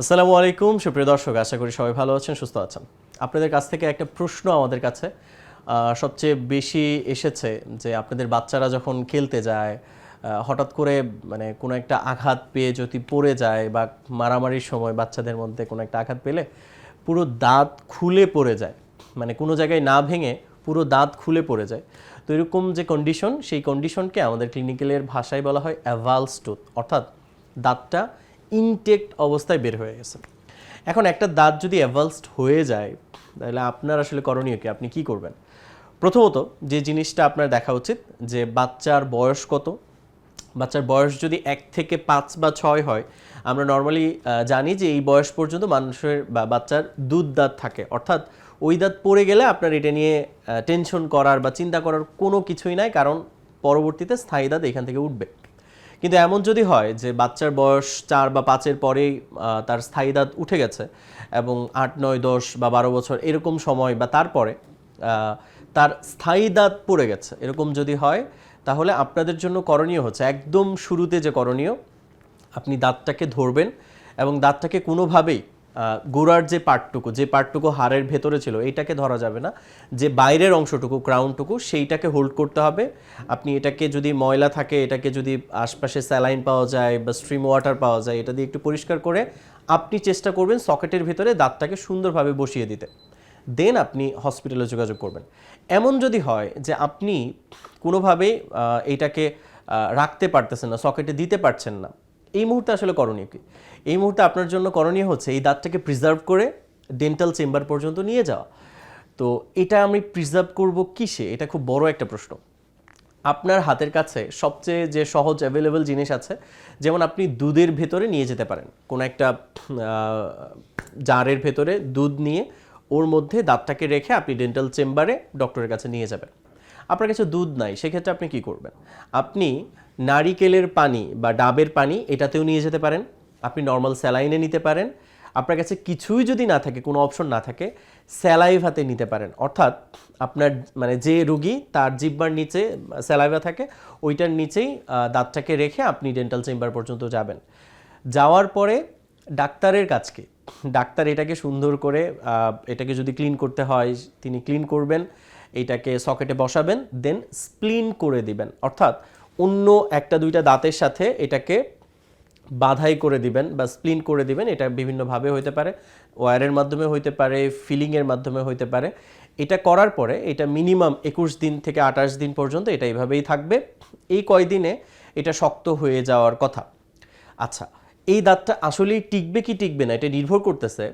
আসসালামু আলাইকুম, সুপ্রিয় দর্শক, আশা করি সবাই ভালো আছেন, সুস্থ আছেন। আপনাদের কাছ থেকে একটা প্রশ্ন আমাদের কাছে সবচেয়ে বেশি এসেছে যে আপনাদের বাচ্চারা যখন খেলতে যায় হঠাৎ করে মানে কোনো একটা আঘাত পেয়ে যদি পড়ে যায় বা মারামারির সময় বাচ্চাদের মধ্যে কোনো একটা আঘাত পেলে পুরো দাঁত খুলে পড়ে যায় মানে কোনো জায়গায় না ভেঙে পুরো দাঁত খুলে পড়ে যায়। তো এরকম যে কন্ডিশন সেই কন্ডিশনকে আমাদের ক্লিনিক্যালের ভাষায় বলা হয় অ্যাভালস টুথ, অর্থাৎ দাঁতটা ইনটেক্ট অবস্থায় বের হয়ে গেছে। এখন একটা দাঁত যদি অ্যাভালসড হয়ে যায়, তাহলে আপনার আসলে করণীয় কি? আপনি কি করবেন? প্রথমত যে জিনিসটা আপনার দেখা উচিত, যে বাচ্চার বয়স কত? বাচ্চার বয়স যদি এক থেকে পাঁচ বা ছয় হয়, আমরা নর্মালি জানি যে এই বয়স পর্যন্ত মানুষের বা বাচ্চার দুধ দাঁত থাকে। অর্থাৎ ওই দাঁত পড়ে গেলে আপনার এটা নিয়ে টেনশন করার বা চিন্তা করার কোনো কিছুই নাই, কারণ পরবর্তীতে স্থায়ী দাঁত এখান থেকে উঠবে। কিন্তু এমন যদি হয় যে বাচ্চার বয়স চার বা পাঁচের পরেই তার স্থায়ী দাঁত উঠে গেছে এবং আট, নয়, দশ বা বারো বছর এরকম সময় বা তারপরে তার স্থায়ী দাঁত পড়ে গেছে, এরকম যদি হয়, তাহলে আপনাদের জন্য করণীয় হচ্ছে একদম শুরুতে যে করণীয়, আপনি দাঁতটাকে ধরবেন এবং দাঁতটাকে কোনোভাবেই গোড়ার যে পার্টটুকু যে পার্টটুকু হাড়ের ভেতরে ছিল এটাকে ধরা যাবে না। যে বাইরের অংশটুকু, ক্রাউনটুকু, সেইটাকে হোল্ড করতে হবে। আপনি এটাকে যদি ময়লা থাকে, এটাকে যদি আশপাশে স্যালাইন পাওয়া যায় বা স্ট্রিম ওয়াটার পাওয়া যায়, এটা দিয়ে একটু পরিষ্কার করে আপনি চেষ্টা করবেন সকেটের ভেতরে দাঁতটাকে সুন্দরভাবে বসিয়ে দিতে। দেন আপনি হসপিটালে যোগাযোগ করবেন। এমন যদি হয় যে আপনি কোনোভাবেই এটাকে রাখতে পারতেছেন না, সকেটে দিতে পারছেন না এই মুহূর্তে আসলে করণীয় কি? এই মুহূর্তে আপনার জন্য করণীয় হচ্ছে এই দাঁতটাকে প্রিজার্ভ করে ডেন্টাল চেম্বার পর্যন্ত নিয়ে যাওয়া। তো এটা আমি প্রিজার্ভ করব কিসে? এটা খুব বড় একটা প্রশ্ন। আপনার হাতের কাছে সবচেয়ে যে সহজ অ্যাভেলেবল জিনিস আছে, যেমন আপনি দুধের ভেতরে নিয়ে যেতে পারেন। কোনো একটা জারের ভেতরে দুধ নিয়ে ওর মধ্যে দাঁতটাকে রেখে আপনি ডেন্টাল চেম্বারে ডক্টরের কাছে নিয়ে যাবেন। আপনার কাছে দুধ নাই, সেক্ষেত্রে আপনি কি করবেন? আপনি নারিকেলের পানি বা ডাবের পানি এটাতেও নিয়ে যেতে পারেন। আপনি নর্মাল স্যালাইনে নিতে পারেন। আপনার কাছে কিছুই যদি না থাকে, কোনো অপশন না থাকে স্যালাইভাতে নিতে পারেন। অর্থাৎ আপনার মানে যে রুগী তার জিব্বার নিচে স্যালাইভা থাকে, ওইটার নিচেই দাঁতটাকে রেখে আপনি ডেন্টাল চেম্বার পর্যন্ত যাবেন। যাওয়ার পরে ডাক্তারের কাছকে ডাক্তার এটাকে সুন্দর করে এটাকে যদি ক্লিন করতে হয়, তিনি ক্লিন করবেন, এটাকে সকেটে বসাবেন দেন স্প্লিন করে দিবেন। অর্থাৎ অন্য একটা দুইটা দাঁতের সাথে এটাকে বাধাই করে দিবেন বা স্প্লিন করে দিবেন, এটা বিভিন্নভাবে হইতে পারে ওয়ারের মাধ্যমে হইতে পারে ফিলিংয়ের মাধ্যমে হইতে পারে। এটা করার পরে এটা মিনিমাম একুশ দিন থেকে আঠাশ দিন পর্যন্ত এটা এইভাবেই থাকবে। এই কয়দিনে এটা শক্ত হয়ে যাওয়ার কথা। আচ্ছা এই দাঁতটা আসলেই টিকবে কি টিকবে না এটা নির্ভর করতেছে।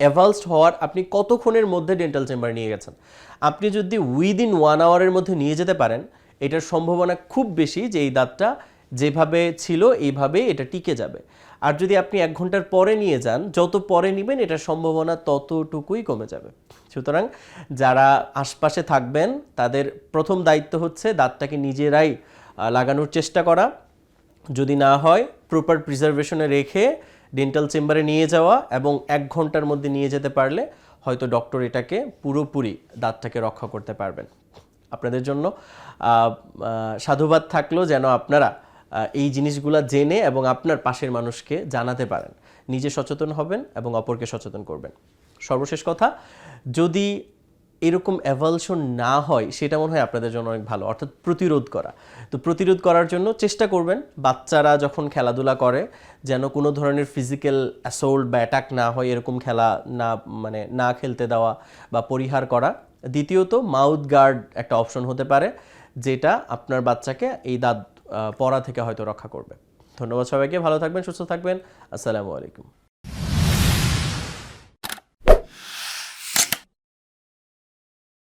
অ্যাভালসড হওয়ার আপনি কতক্ষণের মধ্যে ডেন্টাল চেম্বার নিয়ে গেছেন? আপনি যদি উইদিন ওয়ান আওয়ারের মধ্যে নিয়ে যেতে পারেন এটার সম্ভাবনা খুব বেশি যে এই দাঁতটা যেভাবে ছিল, এইভাবে এটা টিকে যাবে। আর যদি আপনি এক ঘণ্টার পরে নিয়ে যান, যত পরে নেবেন, এটার সম্ভাবনা ততটুকুই কমে যাবে। সুতরাং যারা আশপাশে থাকবেন, তাদের প্রথম দায়িত্ব হচ্ছে দাঁতটাকে নিজেরাই লাগানোর চেষ্টা করা। যদি না হয় প্রপার প্রিজার্ভেশনে রেখে ডেন্টাল চেম্বারে নিয়ে যাওয়া এবং এক ঘণ্টার মধ্যে নিয়ে যেতে পারলে হয়তো ডক্টর এটাকে পুরোপুরি দাঁতটাকে রক্ষা করতে পারবেন। আপনাদের জন্য। সাধুবাদ থাকল যেন আপনারা এই জিনিসগুলা জেনে এবং আপনার পাশের মানুষকে জানাতে পারেন। নিজে সচেতন হবেন এবং অপরকে সচেতন করবেন। সর্বশেষ কথা, যদি এরকম অ্যাভালশন না হয়, সেটা মনে হয় আপনাদের জন্য অনেক ভালো, অর্থাৎ প্রতিরোধ করা। তো প্রতিরোধ করার জন্য চেষ্টা করবেন, বাচ্চারা যখন খেলাধুলা করে, যেন কোনো ধরনের ফিজিক্যাল অ্যাসোল্ট বা অ্যাটাক না হয়, এরকম খেলা না মানে না খেলতে দেওয়া বা পরিহার করা। দ্বিতীয়ত মাউথ গার্ড একটা অপশন হতে পারে, যেটা আপনার বাচ্চাকে এই দাঁত পড়া থেকে হয়তো রক্ষা করবে। ধন্যবাদ সবাইকে, ভালো থাকবেন, সুস্থ থাকবেন, আসসালামু আলাইকুম।